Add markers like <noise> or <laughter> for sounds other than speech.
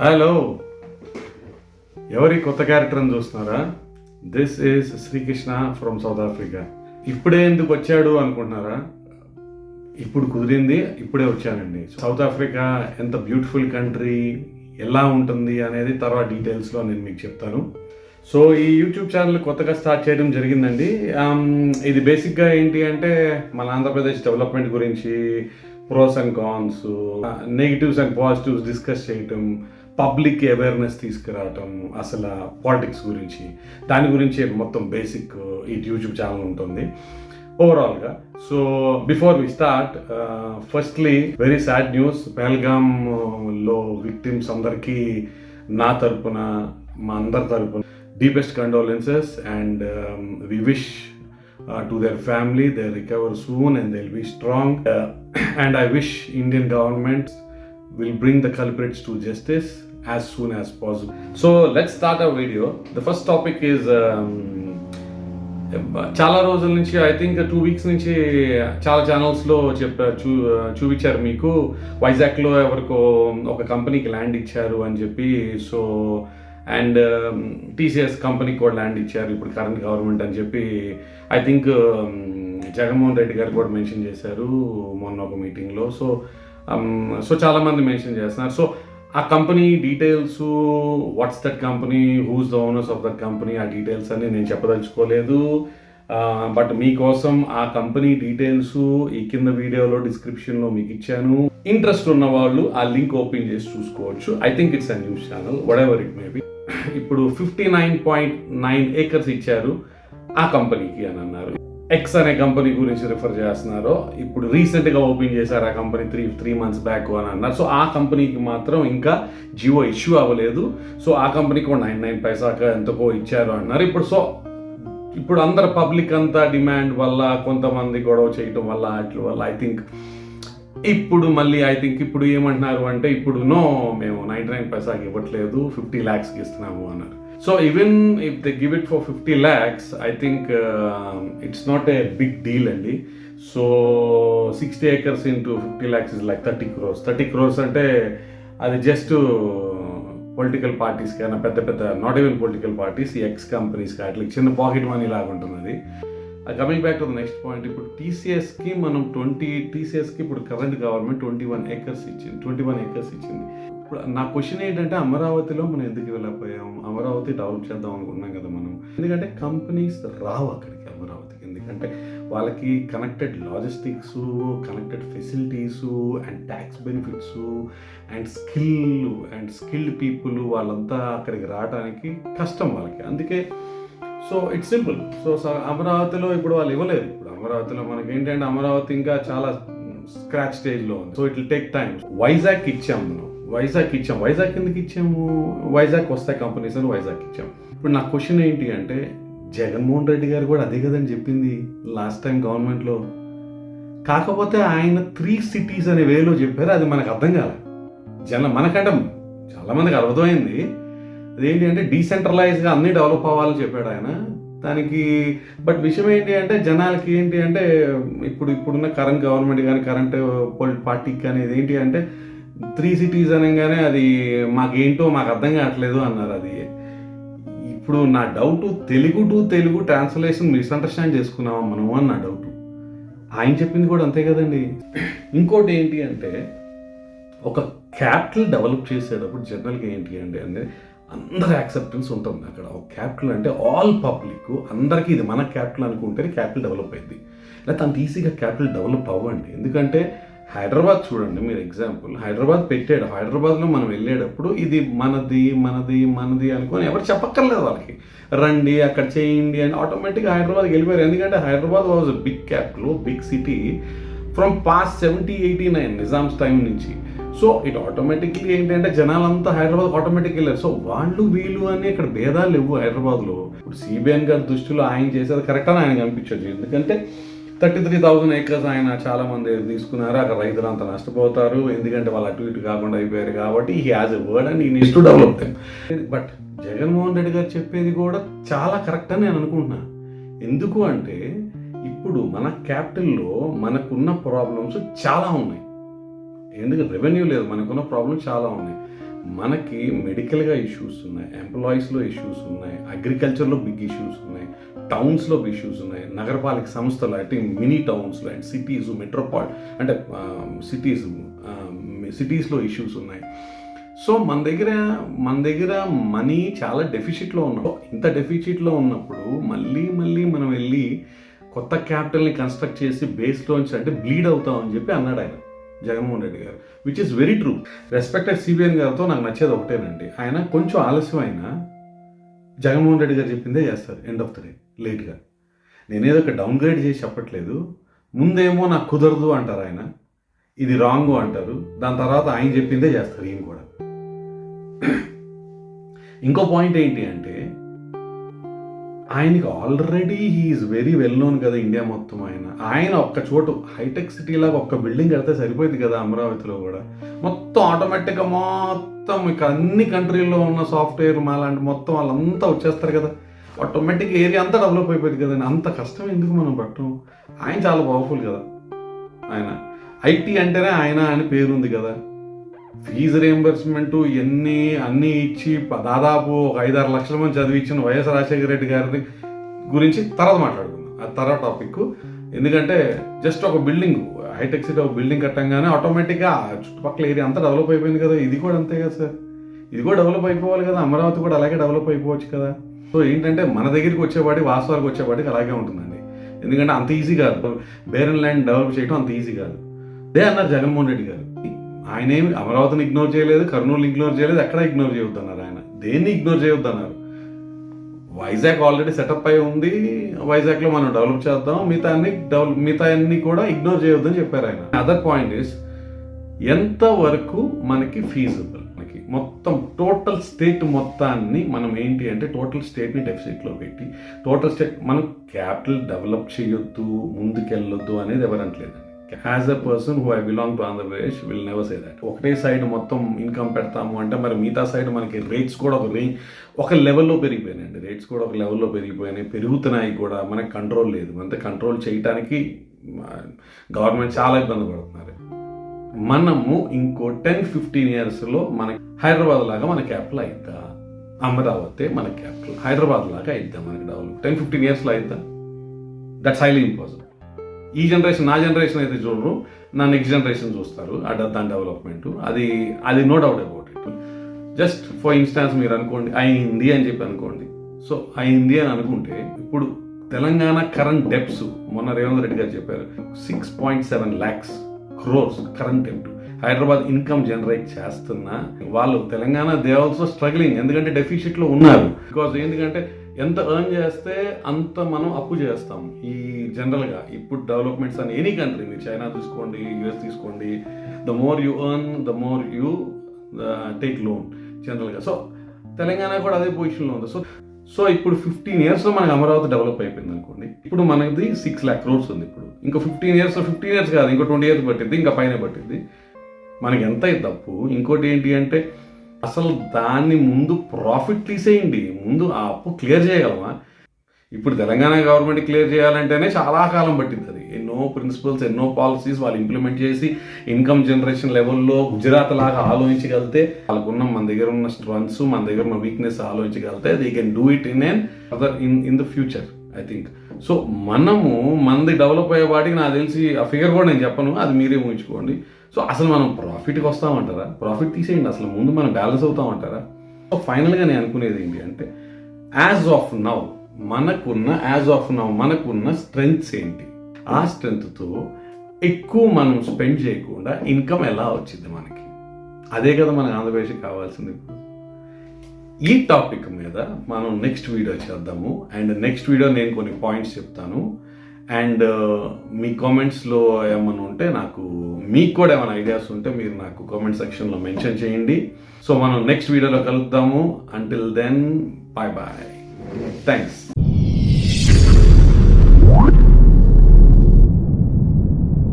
Hello ఎవరి కొత్త క్యారెక్టర్ని చూస్తున్నారా? This is Srikrishna from South Africa ఇప్పుడే ఎందుకు వచ్చాడు అనుకుంటున్నారా? ఇప్పుడు కుదిరింది ఇప్పుడే వచ్చానండి. సౌత్ ఆఫ్రికా ఎంత బ్యూటిఫుల్ కంట్రీ ఎలా ఉంటుంది అనేది తర్వాత డీటెయిల్స్లో నేను మీకు చెప్తాను. సో ఈ యూట్యూబ్ ఛానల్ కొత్తగా స్టార్ట్ చేయడం జరిగిందండి. Um, ఇది బేసిక్గా ఏంటి అంటే మన ఆంధ్రప్రదేశ్ డెవలప్మెంట్ గురించి pros and cons negatives and positives discuss చేయటం పబ్లిక్ అవేర్నెస్ తీసుకురావటం అసలు పాలిటిక్స్ గురించి దాని గురించి మొత్తం బేసిక్ ఈ యూట్యూబ్ ఛానల్ ఉంటుంది. ఓవరాల్గా so before we start firstly very sad news. లో విక్టిమ్స్ అందరికీ నా తరపున మా అందరి తరపున deepest condolences and um, we wish uh, to their family they recover soon and they will be strong. Uh, <clears throat> and I wish Indian government will bring the culprits to justice. As soon as possible. So let's start our video. The first topic is um, చాలా రోజుల నుంచి I think two weeks నుంచి చాలా ఛానల్స్లో చెప్పారు చూ చూపించారు మీకు. వైజాగ్లో ఎవరికో ఒక కంపెనీకి ల్యాండ్ ఇచ్చారు అని చెప్పి. సో అండ్ టీసీఎస్ కంపెనీకి కూడా ల్యాండ్ ఇచ్చారు ఇప్పుడు కరెంట్ గవర్నమెంట్ అని చెప్పి. I think um, Jaganmohan Reddy గారు కూడా మెన్షన్ చేశారు మొన్న ఒక మీటింగ్లో సో um, సో చాలామంది మెన్షన్ చేస్తున్నారు. సో ఆ company details what's that company who's the owners of that company ఆ డీటెయిల్స్ అని నేను చెప్పదలుచుకోలేదు. బట్ మీకోసం ఆ కంపెనీ డీటెయిల్స్ ఈ కింద వీడియోలో డిస్క్రిప్షన్లో మీకు ఇచ్చాను. ఇంట్రెస్ట్ ఉన్న వాళ్ళు ఆ లింక్ ఓపెన్ చేసి చూసుకోవచ్చు. I think it's a news channel whatever it may be ఇప్పుడు fifty nine point nine acres ఇచ్చారు ఆ కంపెనీకి అని అన్నారు. ఎక్స్ అనే కంపెనీ గురించి రిఫర్ చేస్తున్నారు. ఇప్పుడు రీసెంట్గా ఓపెన్ చేశారు ఆ company three three months back అని అన్నారు. సో ఆ కంపెనీకి మాత్రం ఇంకా జియో ఇష్యూ అవ్వలేదు. సో ఆ కంపెనీకి కూడా నైన్ నైన్ పైసాక ఎంతకో ఇచ్చారు అన్నారు. ఇప్పుడు సో ఇప్పుడు అందరు పబ్లిక్ అంతా డిమాండ్ వల్ల కొంతమంది గొడవ చేయటం వల్ల అట్ల వల్ల ఐ థింక్ ఇప్పుడు మళ్ళీ ఐ థింక్ ఇప్పుడు ఏమంటున్నారు అంటే ఇప్పుడు నో మేము నైంటీ నైన్ పైసాకి ఇవ్వట్లేదు ఫిఫ్టీ ల్యాక్స్కి ఇస్తున్నాము అన్నారు. So even if they give it for fifty lakhs I think it's not a big deal అండి so sixty acres into fifty lakhs is like thirty crores thirty crores అంటే అది just political parties కన్నా పెద్ద పెద్ద not even political parties X companies అట్లా చిన్న pocket money లాగా ఉంటుంది అది coming back to the next point ఇప్పుడు టీసీఎస్కి మనం ట్వంటీ టీసీఎస్కి ఇప్పుడు current government twenty one acres ఇచ్చింది ట్వంటీ వన్ ఏకర్స్ ఇచ్చింది. ఇప్పుడు నా క్వశ్చన్ ఏంటంటే అమరావతిలో మనం ఎందుకు వెళ్ళకపోయాం? అమరావతి డెవలప్ చేద్దాం అనుకున్నాం కదా మనం. ఎందుకంటే కంపెనీస్ రావు అక్కడికి అమరావతికి. ఎందుకంటే వాళ్ళకి connected logistics connected facilities and tax benefits and skill and skilled people వాళ్ళంతా అక్కడికి రావడానికి కష్టం వాళ్ళకి. అందుకే సో ఇట్స్ సింపుల్ సో అమరావతిలో ఇప్పుడు వాళ్ళు ఇవ్వలేరు ఇప్పుడు అమరావతిలో మనకి ఏంటంటే అమరావతి ఇంకా చాలా స్క్రాచ్ స్టేజ్లో ఉంది. So it will take time Vizag ఇచ్చాము మనం. వైజాగ్ ఇచ్చాం. వైజాగ్ ఎందుకు ఇచ్చాము? వైజాగ్ వస్తాయి కంపెనీస్ అని వైజాగ్ ఇచ్చాం. ఇప్పుడు నా క్వశ్చన్ ఏంటి అంటే జగన్మోహన్ రెడ్డి గారు కూడా అదే కదని చెప్పింది లాస్ట్ టైం గవర్నమెంట్లో కాకపోతే ఆయన త్రీ సిటీస్ అనే వేలో చెప్పారు అది మనకు అర్థం కాలే. జన మనకంటే చాలా మందికి అర్థమైంది. అదేంటి అంటే డీసెంట్రలైజ్గా అన్నీ డెవలప్ అవ్వాలని చెప్పాడు ఆయన. దానికి బట్ విషయం ఏంటి అంటే జనాలకి ఏంటి అంటే ఇప్పుడు ఇప్పుడున్న కరెంట్ గవర్నమెంట్ కానీ కరెంట్ పార్టీకి uh, కానీ ఇది ఏంటి అంటే త్రీ సిటీస్ అనగానే అది మాకేంటో మాకు అర్థం కావట్లేదు అన్నారు అది. ఇప్పుడు నా doubt Telugu to Telugu translation misunderstand చేసుకున్నామా మనము అని నా డౌట్ ఆయన చెప్పింది కూడా అంతే కదండి. ఇంకోటి ఏంటి అంటే ఒక క్యాపిటల్ డెవలప్ చేసేటప్పుడు జనరల్గా ఏంటి అంటే అంటే అందరి యాక్సెప్టెన్స్ ఉంటుంది అక్కడ. ఒక క్యాపిటల్ అంటే ఆల్ పబ్లిక్ అందరికీ ఇది మన క్యాపిటల్ అనుకుంటేనే క్యాపిటల్ డెవలప్ అయింది. లేకపోతే అంత ఈజీగా క్యాపిటల్ డెవలప్ అవ్వండి. ఎందుకంటే హైదరాబాద్ చూడండి మీరు ఎగ్జాంపుల్. హైదరాబాద్ పెట్టాడు. హైదరాబాద్లో మనం వెళ్ళేటప్పుడు ఇది మనది మనది మనది అనుకొని ఎవరు చెప్పక్కర్లేదు వాళ్ళకి. రండి అక్కడ చేయండి అని ఆటోమేటిక్గా హైదరాబాద్కి వెళ్ళిపోయారు. ఎందుకంటే Hyderabad was big capital big city from past seventy eighty nine Nizams time నుంచి. సో ఇట్ ఆటోమేటిక్లీ ఏంటంటే జనాలంతా హైదరాబాద్ ఆటోమేటిక్ వెళ్ళారు. సో వాళ్ళు వీళ్ళు అని ఇక్కడ భేదాలు లేవు హైదరాబాద్లో. ఇప్పుడు సిబిఎన్ గారి దృష్టిలో ఆయన చేసేది కరెక్ట్ అని ఆయన కనిపించచ్చు ఎందుకంటే థర్టీ త్రీ థౌసండ్ ఏకర్స్ ఆయన చాలామంది తీసుకున్నారు. అక్కడ రైతులు అంత నష్టపోతారు. ఎందుకంటే వాళ్ళు అటు ఇటు కాకుండా అయిపోయారు కాబట్టి he as a word and ఈ to develop them but Jaganmohan Reddy గారు చెప్పేది కూడా చాలా కరెక్ట్ అని నేను అనుకుంటున్నా. ఎందుకు అంటే ఇప్పుడు మన క్యాపిటల్లో మనకున్న ప్రాబ్లమ్స్ చాలా ఉన్నాయి. ఎందుకంటే రెవెన్యూ లేదు. మనకున్న ప్రాబ్లమ్స్ చాలా ఉన్నాయి. మనకి మెడికల్గా ఇష్యూస్ ఉన్నాయి. ఎంప్లాయీస్లో ఇష్యూస్ ఉన్నాయి. అగ్రికల్చర్లో బిగ్ ఇష్యూస్ ఉన్నాయి. టౌన్స్లో ఇష్యూస్ ఉన్నాయి. నగరపాలక సంస్థలు అంటే మినీ టౌన్స్లో అండ్ సిటీస్ మెట్రోపాల్ అంటే సిటీస్ సిటీస్లో ఇష్యూస్ ఉన్నాయి. సో మన దగ్గర మన దగ్గర మనీ చాలా డెఫిషిట్లో ఉన్నాం ఇంత డెఫిషిట్లో ఉన్నప్పుడు మళ్ళీ మళ్ళీ మనం వెళ్ళి కొత్త క్యాపిటల్ని కన్స్ట్రక్ట్ చేసి బేస్లోంచి అంటే బ్లీడ్ అవుతామని చెప్పి అన్నాడు ఆయన జగన్మోహన్ రెడ్డి గారు which is very true respected CBN గారితో నాకు నచ్చేది ఒకటేనండి. ఆయన కొంచెం ఆలస్యం అయినా జగన్మోహన్ రెడ్డి గారు చెప్పిందే చేస్తారు ఎండ్ ఆఫ్ ద డే లేట్గా నేనేదో ఒక డౌన్గ్రేడ్ చేసి చెప్పట్లేదు. ముందేమో నాకు కుదరదు అంటారు ఆయన. ఇది రాంగ్ అంటారు. దాని తర్వాత ఆయన చెప్పిందే చేస్తారు ఈయన కూడా. ఇంకో పాయింట్ ఏంటి అంటే ఆయనకి already he is very well known కదా ఇండియా మొత్తం ఆయన. ఆయన ఒక్క చోటు హైటెక్ సిటీ లాగా ఒక్క బిల్డింగ్ కడితే సరిపోయింది కదా అమరావతిలో కూడా. మొత్తం ఆటోమేటిక్గా మొత్తం ఇక అన్ని కంట్రీల్లో ఉన్న సాఫ్ట్వేర్ మాలాంటి మొత్తం వాళ్ళంతా వచ్చేస్తారు కదా. ఆటోమేటిక్ ఏరియా అంతా డెవలప్ అయిపోయింది కదా అంత కష్టం ఎందుకు మనం పట్టం? ఆయన చాలా పవర్ఫుల్ కదా ఆయన. ఐటీ అంటేనే ఆయన అని పేరుంది కదా. ఫీజు రియంబర్స్మెంట్ ఎన్ని అన్నీ ఇచ్చి దాదాపు ఒక ఐదారు లక్షల మంది చదివించిన వైఎస్ రాజశేఖర రెడ్డి గారిని గురించి తర్వాత మాట్లాడుకుందాం. ఆ తర్వాత టాపిక్ ఎందుకంటే జస్ట్ ఒక బిల్డింగ్ హైటెక్ సిటీ ఒక బిల్డింగ్ కట్టంగానే ఆటోమేటిక్గా చుట్టుపక్కల ఏరియా అంతా డెవలప్ అయిపోయింది కదా. ఇది కూడా అంతే కదా సార్. ఇది కూడా డెవలప్ అయిపోవాలి కదా. అమరావతి కూడా అలాగే డెవలప్ అయిపోవచ్చు కదా. సో ఏంటంటే మన దగ్గరికి వచ్చేవాడి వాస్తవాలకు వచ్చేవాడికి అలాగే ఉంటుందండి. ఎందుకంటే అంత ఈజీ కాదు. బేరన్ ల్యాండ్ డెవలప్ చేయడం అంత ఈజీ కాదు. అదే అన్నారు జగన్మోహన్ రెడ్డి గారు. ఆయన ఏమి అమరావతిని ఇగ్నోర్ చేయలేదు కర్నూలు ఇగ్నోర్ చేయలేదు ఎక్కడ ఇగ్నోర్ చేయొద్దన్నారు ఆయన. దేన్ని ఇగ్నోర్ చేయొద్దన్నారు? వైజాగ్ ఆల్రెడీ సెటప్ అయి ఉంది వైజాగ్లో మనం డెవలప్ చేద్దాం మిగతా అన్ని డెవలప్ మిగతా అన్ని కూడా ఇగ్నోర్ చేయొద్దని చెప్పారు ఆయన. అదర్ పాయింట్ ఇస్ ఎంత వరకు మనకి ఫీజబుల్ మనకి మొత్తం టోటల్ స్టేట్ మొత్తాన్ని మనం ఏంటి అంటే టోటల్ స్టేట్ని డెఫిసిట్లో పెట్టి టోటల్ స్టేట్ మనం క్యాపిటల్ డెవలప్ చేయొద్దు ముందుకెళ్ళొద్దు అనేది ఎవరంటలేదండి as a person who I belong to Andhra Pradesh will never say that ఒకటే సైడ్ మొత్తం ఇన్కమ్ పెడతాము అంటే మరి మిగతా సైడ్ మనకి రేట్స్ కూడా ఒక రే ఒక లెవెల్లో పెరిగిపోయినాయండి. రేట్స్ కూడా ఒక లెవెల్లో పెరిగిపోయినాయి. పెరుగుతున్నాయి కూడా. మనకి కంట్రోల్ లేదు. అంతే కంట్రోల్ చేయడానికి గవర్నమెంట్ చాలా ఇబ్బంది పడుతున్నారు. మనము ఇంకో టెన్ ఫిఫ్టీన్ ఇయర్స్లో మనకి హైదరాబాద్ లాగా మన క్యాపిటల్ అయిద్దా? అమరావతి మన క్యాపిటల్ హైదరాబాద్ లాగా అయిద్దా మనకి డెవలప్ టెన్ ఫిఫ్టీన్ ఇయర్స్లో అయిద్దా? దట్స్ హైలీ ఇంపాసిబుల్ ఈ జనరేషన్ నా జనరేషన్ అయితే చూడరు. నా నెక్స్ట్ జనరేషన్ చూస్తారు. అడ్ దాని డెవలప్మెంట్ అది అది no doubt about it just for instance మీరు అనుకోండి అయింది అని చెప్పి అనుకోండి. సో అయింది అని అనుకుంటే ఇప్పుడు తెలంగాణ కరెంట్ డెప్స్ మొన్న రేవంత్ రెడ్డి గారు చెప్పారు six point seven lakhs crores current డెప్ట్ Hyderabad income generate చేస్తున్న వాళ్ళు తెలంగాణ దే ఆల్సో స్ట్రగ్లింగ్ ఎందుకంటే డెఫిషిట్లో ఉన్నారు. బికాజ్ ఎందుకంటే ఎంత ఎర్న్ చేస్తే అంత మనం అప్పు చేస్తాం. ఈ జనరల్గా ఇప్పుడు డెవలప్మెంట్స్ అని ఎనీ కంట్రీ మీరు చైనా తీసుకోండి యుఎస్ తీసుకోండి the more you earn the more you take loan జనరల్గా సో తెలంగాణ కూడా అదే పొజిషన్లో ఉంది. సో సో ఇప్పుడు ఫిఫ్టీన్ ఇయర్స్లో మనకి అమరావతి డెవలప్ అయిపోయింది అనుకోండి. ఇప్పుడు మనది సిక్స్ ల్యాక్ క్రోర్స్ ఉంది ఇప్పుడు. ఇంకో ఫిఫ్టీన్ ఇయర్స్ ఫిఫ్టీన్ ఇయర్స్ కాదు ఇంకో ట్వంటీ ఇయర్స్ పట్టింది ఇంకా పైన పట్టింది మనకి ఎంత అయింది తప్పు ఇంకోటి ఏంటి అంటే అసలు దాన్ని ముందు ప్రాఫిట్ తీసేయండి. ముందు ఆ అప్పు క్లియర్ చేయగలమా? ఇప్పుడు తెలంగాణ గవర్నమెంట్ క్లియర్ చేయాలంటేనే చాలా కాలం పట్టింది అది. ఎన్నో ప్రిన్సిపల్స్ ఎన్నో పాలసీస్ వాళ్ళు ఇంప్లిమెంట్ చేసి ఇన్కమ్ జనరేషన్ లెవెల్లో గుజరాత్ లాగా ఆలోచించగలిగితే వాళ్ళకున్న మన దగ్గర ఉన్న స్ట్రెంగ్స్ మన దగ్గర ఉన్న వీక్నెస్ ఆలోచించగలిగితే they can do it in an other in in the future I think so మనము మనది డెవలప్ అయ్యే వాటికి నాకు తెలిసి ఆ ఫిగర్ కూడా నేను చెప్పను. అది మీరే ఊహించుకోండి. సో అసలు మనం ప్రాఫిట్కి వస్తామంటారా? ప్రాఫిట్ తీసేయండి అసలు ముందు మనం బ్యాలెన్స్ అవుతామంటారా? సో ఫైనల్గా నేను అనుకునేది ఏంటి అంటే యాజ్ ఆఫ్ నౌ మనకున్న యాజ్ ఆఫ్ నౌ మనకున్న స్ట్రెంగ్స్ ఏంటి? ఆ స్ట్రెంగ్త్తో ఎక్కువ మనం స్పెండ్ చేయకుండా ఇన్కమ్ ఎలా వచ్చింది మనకి? అదే కదా మనకు ఆంధ్రప్రదేశ్కి కావాల్సింది ఈ టాపిక్ మీద మనం నెక్స్ట్ వీడియో చేద్దాము. అండ్ నెక్స్ట్ వీడియో నేను కొన్ని పాయింట్స్ చెప్తాను. అండ్ uh, మీ కామెంట్స్లో ఏమైనా ఉంటే నాకు మీకు కూడా ఏమైనా ఐడియాస్ ఉంటే మీరు నాకు కామెంట్ సెక్షన్లో మెన్షన్ చేయండి. సో మనం నెక్స్ట్ వీడియోలో కలుద్దాము. Until then bye bye thanks